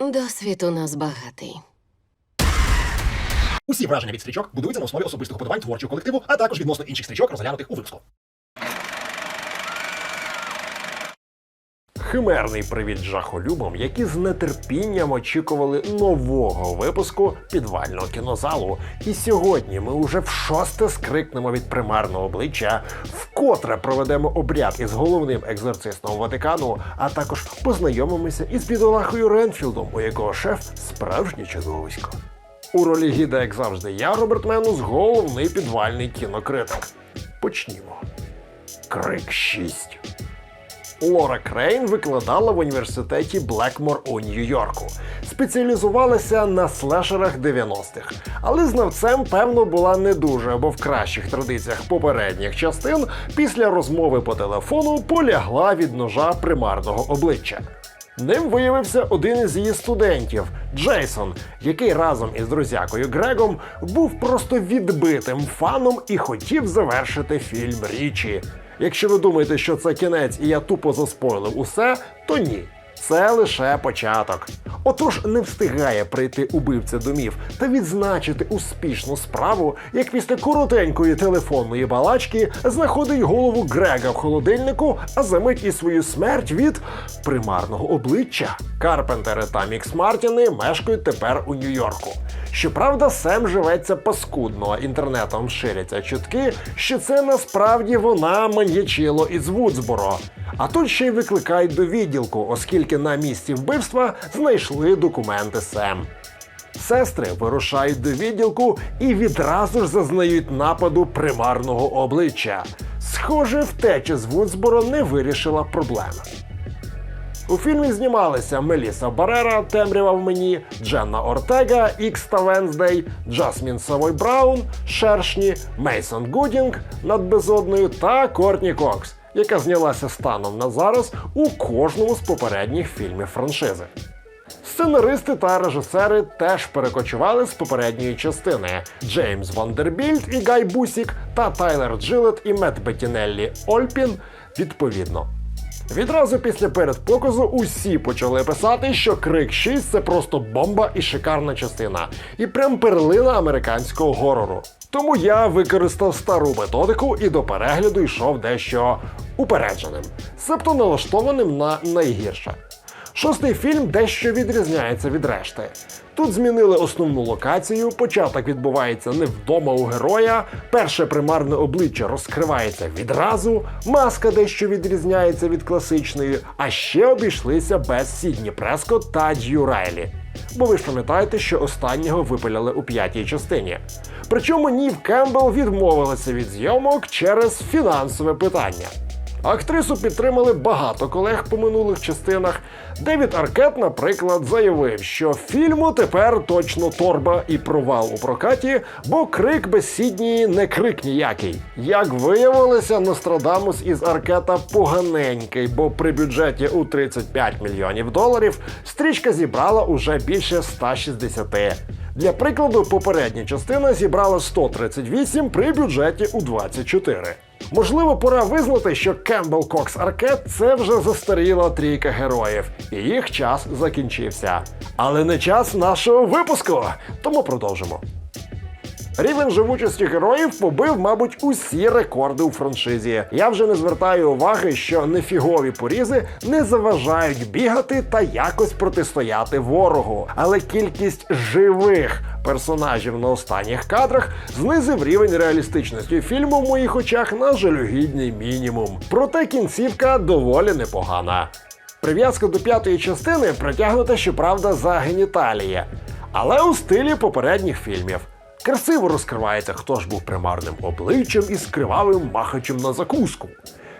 Досвід у нас багатий. Усі враження від стрічок будуються на основі особистих уподобань творчого колективу, а також відносно інших стрічок, розглянутих у випуску. Химерний привіт жахолюбам, які з нетерпінням очікували нового випуску підвального кінозалу. І сьогодні ми уже в шосте скрикнемо від примарного обличчя, вкотре проведемо обряд із головним екзорцистом Ватикану, а також познайомимося із бідолахою Ренфілдом, у якого шеф справжнє чудовисько. У ролі гіда, як завжди, я, Роберт Менус, головний підвальний кінокритик. Почнімо. Крик 6. Лора Крейн викладала в університеті Блекмор у Нью-Йорку. Спеціалізувалася на слешерах 90-х, але знавцем, певно, була не дуже, бо в кращих традиціях попередніх частин після розмови по телефону полягла від ножа примарного обличчя. Ним виявився один із її студентів Джейсон, який разом із друзякою Грегом був просто відбитим фаном і хотів завершити фільм Річі. Якщо ви думаєте, що це кінець і я тупо заспойлив усе, то ні. Це лише початок. Отож не встигає прийти убивця домів та відзначити успішну справу, як після коротенької телефонної балачки знаходить голову Грега в холодильнику, а за мить і свою смерть від примарного обличчя. Карпентери та Мікс Мартіни мешкають тепер у Нью-Йорку. Щоправда, Сем живеться паскудно, інтернетом ширяться чутки, що це насправді вона маньячило із Вудсборо. А тут ще й викликають до відділку, оскільки на місці вбивства знайшли документи Сем. Сестри вирушають до відділку і відразу ж зазнають нападу примарного обличчя. Схоже, втеча з Вудсборо не вирішила проблеми. У фільмі знімалися Меліса Барера, Темрява в мені, Дженна Ортега, Ікс Венздей, Джасмін Савой Браун, Шершні, Мейсон Гудінг над безодною та Кортні Кокс, яка знялася станом на зараз у кожному з попередніх фільмів франшизи. Сценаристи та режисери теж перекочували з попередньої частини: Джеймс Вандербільд і Гай Бусік та Тайлер Джилет і Мет Беттінеллі Ольпін відповідно. Відразу після передпоказу усі почали писати, що Крик 6 це просто бомба і шикарна частина, і прям перлина американського горору. Тому я використав стару методику і до перегляду йшов дещо упередженим, себто налаштованим на найгірше. Шостий фільм дещо відрізняється від решти. Тут змінили основну локацію, початок відбувається не вдома у героя, перше примарне обличчя розкривається відразу, маска дещо відрізняється від класичної, а ще обійшлися без Сідні Прескот та Дью Райлі. Бо ви ж пам'ятаєте, що останнього випиляли у п'ятій частині. Причому Нів Кембл відмовилася від зйомок через фінансове питання. Актрису підтримали багато колег по минулих частинах. Девід Аркет, наприклад, заявив, що фільму тепер точно торба і провал у прокаті, бо крик без Сіднії не крик ніякий. Як виявилося, Нострадамус із Аркета поганенький, бо при бюджеті у 35 мільйонів доларів стрічка зібрала уже більше 160. Для прикладу, попередня частина зібрала 138 при бюджеті у 24. Можливо, пора визнати, що Кембл Кокс Аркет це вже застаріла трійка героїв, і їх час закінчився. Але не час нашого випуску, тому продовжимо. Рівень живучості героїв побив, мабуть, усі рекорди у франшизі. Я вже не звертаю уваги, що нефігові порізи не заважають бігати та якось протистояти ворогу. Але кількість живих персонажів на останніх кадрах знизив рівень реалістичності фільму в моїх очах на жалюгідний мінімум. Проте кінцівка доволі непогана. Прив'язка до п'ятої частини притягнута, щоправда, за геніталії, але у стилі попередніх фільмів. Красиво розкривається, хто ж був примарним обличчям із кривавим махачем на закуску.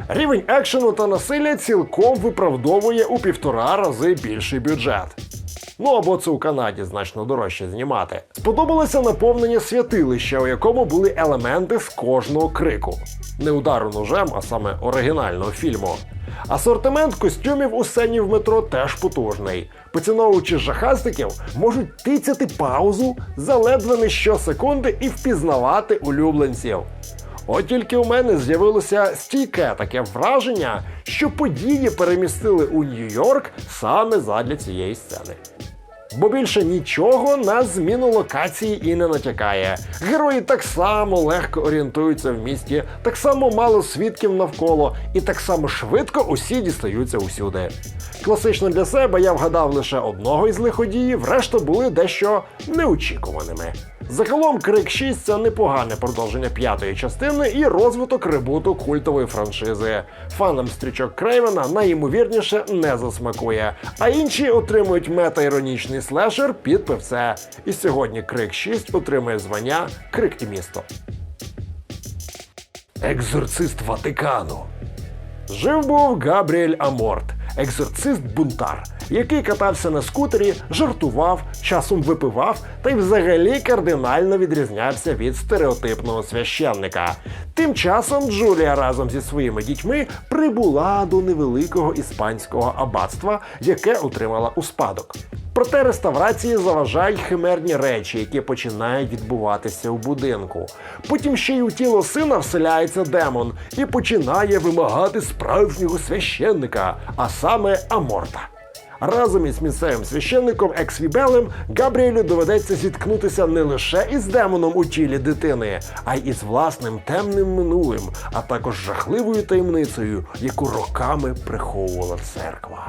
Рівень екшену та насилля цілком виправдовує у півтора рази більший бюджет. Ну або це у Канаді значно дорожче знімати. Сподобалося наповнення святилища, у якому були елементи з кожного крику. Не удару ножем, а саме оригінального фільму. Асортимент костюмів у сцені в метро теж потужний. Поціновувачі жахастиків можуть тицяти паузу за ледве не щосекунди і впізнавати улюбленців. От тільки у мене з'явилося стійке таке враження, що події перемістили у Нью-Йорк саме задля цієї сцени. Бо більше нічого на зміну локації і не натякає. Герої так само легко орієнтуються в місті, так само мало свідків навколо, і так само швидко усі дістаються усюди. Класично для себе я вгадав лише одного із лиходіїв, решта були дещо неочікуваними. Загалом Крик 6 це непогане продовження п'ятої частини і розвиток ребуту культової франшизи. Фанам стрічок Крейвена найімовірніше не засмакує, а інші отримують мета-іронічний слешер під певце. І сьогодні Крик 6 отримує звання Крик і місто. Екзорцист Ватикану. Жив був Габріель Аморт, екзорцист-бунтар, який катався на скутері, жартував, часом випивав та й взагалі кардинально відрізнявся від стереотипного священника. Тим часом Джулія разом зі своїми дітьми прибула до невеликого іспанського аббатства, яке отримала у спадок. Проте реставрації заважають химерні речі, які починають відбуватися у будинку. Потім ще й у тіло сина вселяється демон і починає вимагати справжнього священника, а саме Аморта. Разом із місцевим священником Ексвібелем Габріелю доведеться зіткнутися не лише із демоном у тілі дитини, а й із власним темним минулим, а також жахливою таємницею, яку роками приховувала церква.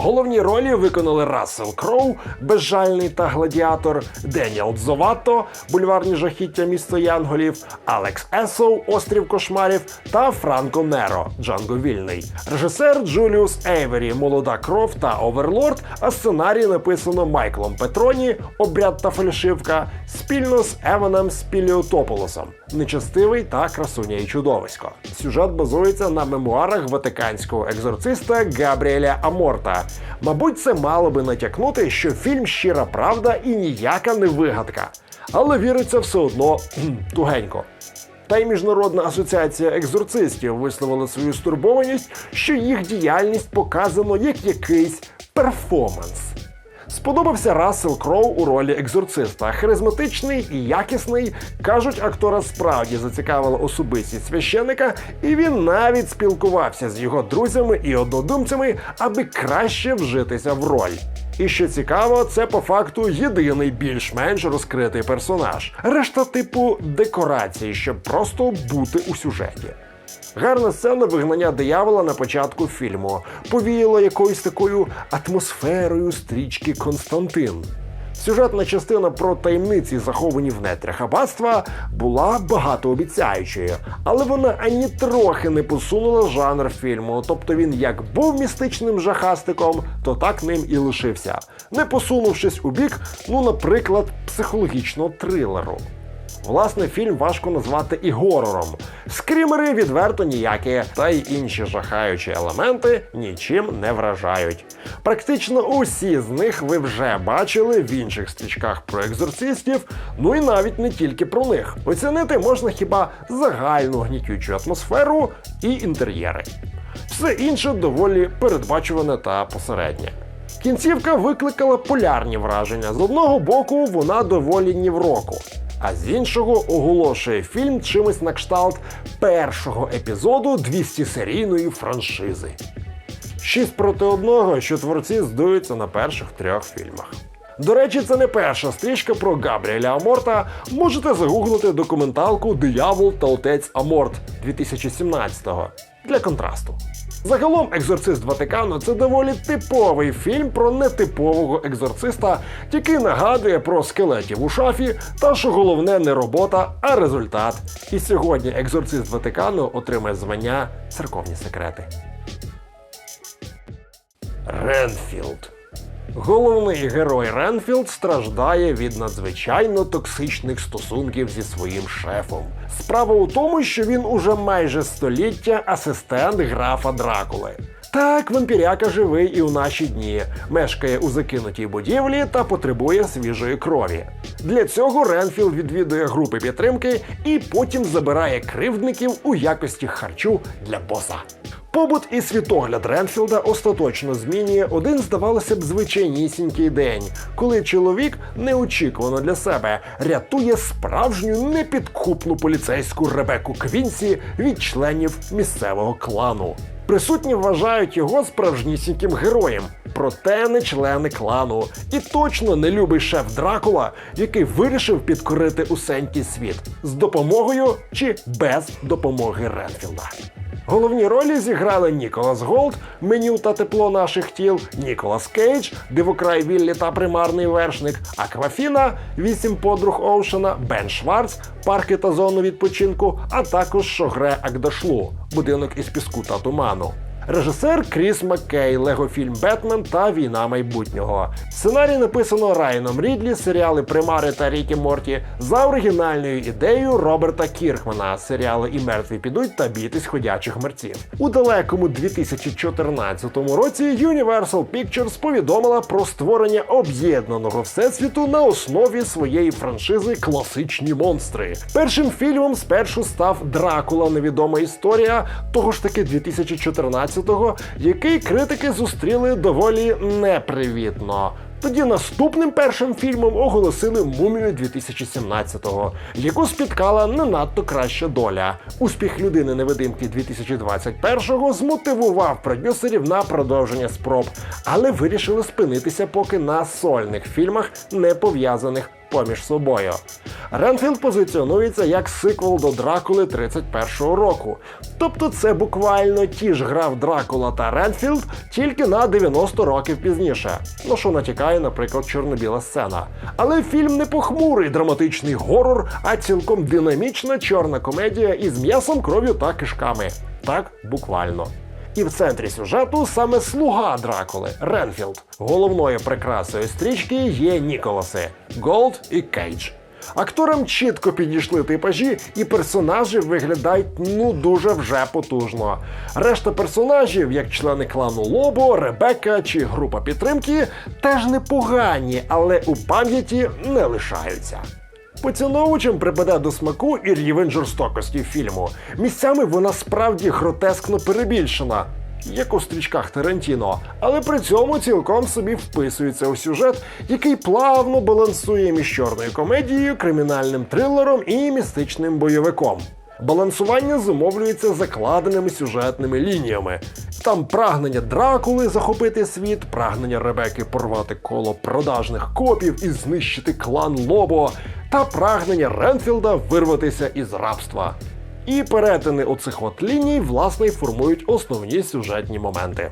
Головні ролі виконали Рассел Кроу, безжальний та гладіатор, Деніел Дзовато, бульварні жахіття місто Янголів, Алекс Есоу, Острів Кошмарів та Франко Неро, Джанго Вільний. Режисер Джуліус Ейвері, Молода кров та Оверлорд, а сценарій написано Майклом Петроні, Обряд та фальшивка, спільно з Еваном Спіліотополосом, Нечестивий та красуня і чудовисько. Сюжет базується на мемуарах ватиканського екзорциста Габріеля Аморта. Мабуть, це мало би натякнути, що фільм щира правда і ніяка не вигадка. Але віриться все одно тугенько. Та й Міжнародна асоціація екзорцистів висловила свою стурбованість, що їх діяльність показано як якийсь перформанс. Сподобався Рассел Кроу у ролі екзорциста. Харизматичний і якісний. Кажуть, актора справді зацікавила особистість священика, і він навіть спілкувався з його друзями і однодумцями, аби краще вжитися в роль. І що цікаво, це по факту єдиний більш-менш розкритий персонаж. Решта типу декорації, щоб просто бути у сюжеті. Гарна сцена вигнання диявола на початку фільму повіяло якоюсь такою атмосферою стрічки Константин. Сюжетна частина про таємниці, заховані в нетрях аббатства, була багатообіцяючою, але вона ані трохи не посунула жанр фільму. Тобто він як був містичним жахастиком, то так ним і лишився, не посунувшись у бік, ну, наприклад, психологічного трилеру. Власне, фільм важко назвати і горором. Скрімери відверто ніякі, та й інші жахаючі елементи нічим не вражають. Практично усі з них ви вже бачили в інших стрічках про екзорцистів, ну і навіть не тільки про них. Оцінити можна хіба загальну гнітючу атмосферу і інтер'єри. Все інше доволі передбачуване та посереднє. Кінцівка викликала полярні враження. З одного боку, вона доволі ні в року, а з іншого оголошує фільм чимось на кшталт першого епізоду 200-серійної франшизи. Шість проти одного, що творці здуються на перших трьох фільмах. До речі, це не перша стрічка про Габріеля Аморта. Можете загуглити документалку Диявол та отець Аморт 2017-го для контрасту. Загалом, екзорцист Ватикану це доволі типовий фільм про нетипового екзорциста, який нагадує про скелетів у шафі, та що головне не робота, а результат. І сьогодні екзорцист Ватикану отримає звання церковні секрети. Ренфілд. Головний герой Ренфілд страждає від надзвичайно токсичних стосунків зі своїм шефом. Справа у тому, що він уже майже століття асистент графа Дракули. Так, вампіряка живий і у наші дні, мешкає у закинутій будівлі та потребує свіжої крові. Для цього Ренфілд відвідує групи підтримки і потім забирає кривдників у якості харчу для боса. Побут і світогляд Ренфілда остаточно змінює один, здавалося б, звичайнісінький день, коли чоловік неочікувано для себе рятує справжню непідкупну поліцейську Ребеку Квінсі від членів місцевого клану. Присутні вважають його справжнісіньким героєм. проте не члени клану. І точно не любий шеф Дракула, який вирішив підкорити усенький світ з допомогою чи без допомоги Ренфілда. Головні ролі зіграли Ніколас Голд, меню та тепло наших тіл, Ніколас Кейдж, Дивокрай Віллі та примарний вершник, Аквафіна, вісім подруг Оушена, Бен Шварц, парки та зону відпочинку, а також Шогре Акдашлу, будинок із піску та туману. Режисер Кріс Маккей, лего-фільм Бетмен та Війна майбутнього. Сценарій написано Райаном Рідлі, серіали Примари та Рікі Морті за оригінальною ідеєю Роберта Кірхмана. Серіали І мертві підуть та бійтесь ходячих мерців. У далекому 2014 році Universal Pictures повідомила про створення об'єднаного всесвіту на основі своєї франшизи Класичні монстри. Першим фільмом спершу став Дракула Невідома історія того ж таки 2014-го, який критики зустріли доволі непривітно. Тоді наступним першим фільмом оголосили мумію 2017-го, яку спіткала не надто краща доля. Успіх людини невидимки 2021-го змотивував продюсерів на продовження спроб, але вирішили спинитися поки на сольних фільмах, не пов'язаних поміж собою. Ренфілд позиціонується як сиквел до Дракули 31-го року. Тобто це буквально ті ж грав Дракула та Ренфілд, тільки на 90 років пізніше. Ну що натякає, наприклад, чорно-біла сцена. Але фільм не похмурий драматичний горор, а цілком динамічна чорна комедія із м'ясом, кров'ю та кишками. Так, буквально. І в центрі сюжету саме слуга Дракули Ренфілд. Головною прикрасою стрічки є Ніколаси Голд і Кейдж. Акторам чітко підійшли типажі, і персонажі виглядають ну дуже вже потужно. Решта персонажів, як члени клану Лобо, Ребекка чи група підтримки, теж непогані, але у пам'яті не лишаються. Поціновувачам припаде до смаку і рівень жорстокості фільму. Місцями вона справді гротескно перебільшена. Як у стрічках Тарантіно, але при цьому цілком собі вписується у сюжет, який плавно балансує між чорною комедією, кримінальним трилером і містичним бойовиком. Балансування зумовлюється закладеними сюжетними лініями. Там прагнення Дракули захопити світ, прагнення Ребеки порвати коло продажних копів і знищити клан Лобо, та прагнення Ренфілда вирватися із рабства. І перетини оцих от ліній, власне, й формують основні сюжетні моменти.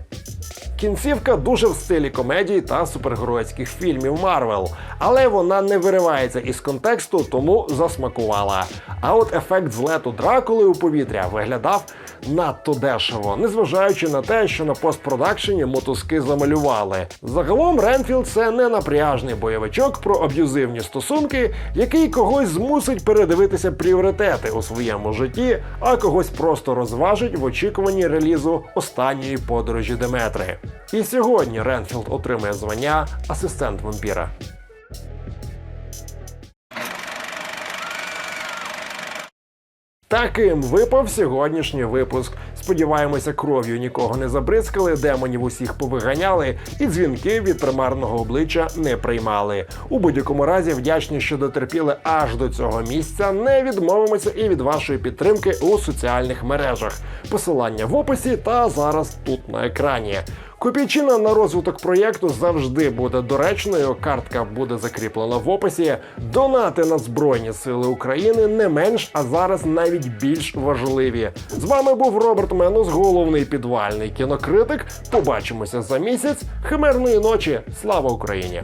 Кінцівка дуже в стилі комедії та супергеройських фільмів Марвел, але вона не виривається із контексту, тому засмакувала. А от ефект злету Дракули у повітря виглядав надто дешево, незважаючи на те, що на постпродакшені мотузки замалювали. Загалом Ренфілд це не напряжний бойовичок про аб'юзивні стосунки, який когось змусить передивитися пріоритети у своєму житті, а когось просто розважить в очікуванні релізу останньої подорожі Деметри. І сьогодні Ренфілд отримує звання асистент вампіра. Таким випав сьогоднішній випуск. Сподіваємося, кров'ю нікого не забризкали, демонів усіх повиганяли, і дзвінки від примарного обличчя не приймали. У будь-якому разі вдячні, що дотерпіли аж до цього місця. Не відмовимося і від вашої підтримки у соціальних мережах. Посилання в описі та зараз тут на екрані. Копійчина на розвиток проєкту завжди буде доречною. Картка буде закріплена в описі. Донати на Збройні Сили України не менш, а зараз навіть більш важливі. З вами був Роберт Менус, головний підвальний кінокритик. Побачимося за місяць. Химерної ночі. Слава Україні!